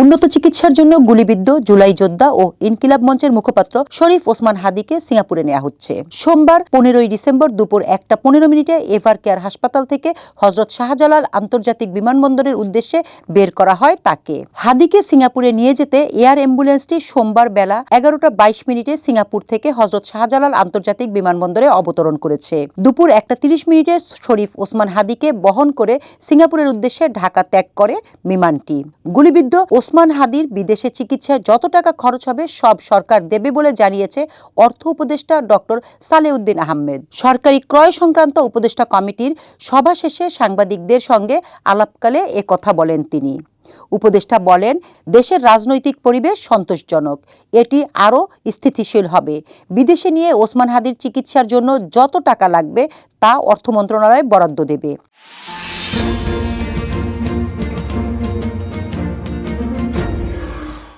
উন্নত চিকিৎসার জন্য গুলিবিদ্ধ জুলাই যোদ্ধা ও ইনকিলাব মঞ্চের মুখপাত্র শরীফ ওসমান হাদিকে সিঙ্গাপুরে নেওয়া হচ্ছে। সোমবার পনেরোই ডিসেম্বর দুপুর একটা পনেরো মিনিটে এভার কেয়ার হাসপাতাল থেকে হজরত শাহজালাল আন্তর্জাতিক বিমানবন্দরের উদ্দেশ্যে বের করা হয় তাকে। হাদিকে সিঙ্গাপুরে নিয়ে যেতে এয়ার অ্যাম্বুলেন্সটি সোমবার বেলা এগারোটা বাইশ মিনিটে সিঙ্গাপুর থেকে হজরত শাহজালাল আন্তর্জাতিক বিমানবন্দরে অবতরণ করেছে। দুপুর একটা তিরিশ মিনিটে শরীফ ওসমান হাদিকে বহন করে সিঙ্গাপুরের উদ্দেশ্যে ঢাকা ত্যাগ করে বিমানটি। গুলিবিদ্ধ ওসমান হাদির বিদেশে চিকিৎসায় যত টাকা খরচ হবে সব সরকার দেবে বলে জানিয়েছে অর্থ উপদেষ্টা ডক্টর সালেউদ্দিন আহমেদ। সরকারি ক্রয় সংক্রান্ত উপদেষ্টা কমিটির সভা শেষে সাংবাদিকদের সঙ্গে আলাপকালে এ কথা বলেন তিনি। উপদেষ্টা বলেন, দেশের রাজনৈতিক পরিবেশ সন্তোষজনক, এটি আরও স্থিতিশীল হবে। বিদেশে নিয়ে ওসমান হাদির চিকিৎসার জন্য যত টাকা লাগবে তা অর্থ মন্ত্রণালয় বরাদ্দ দেবে।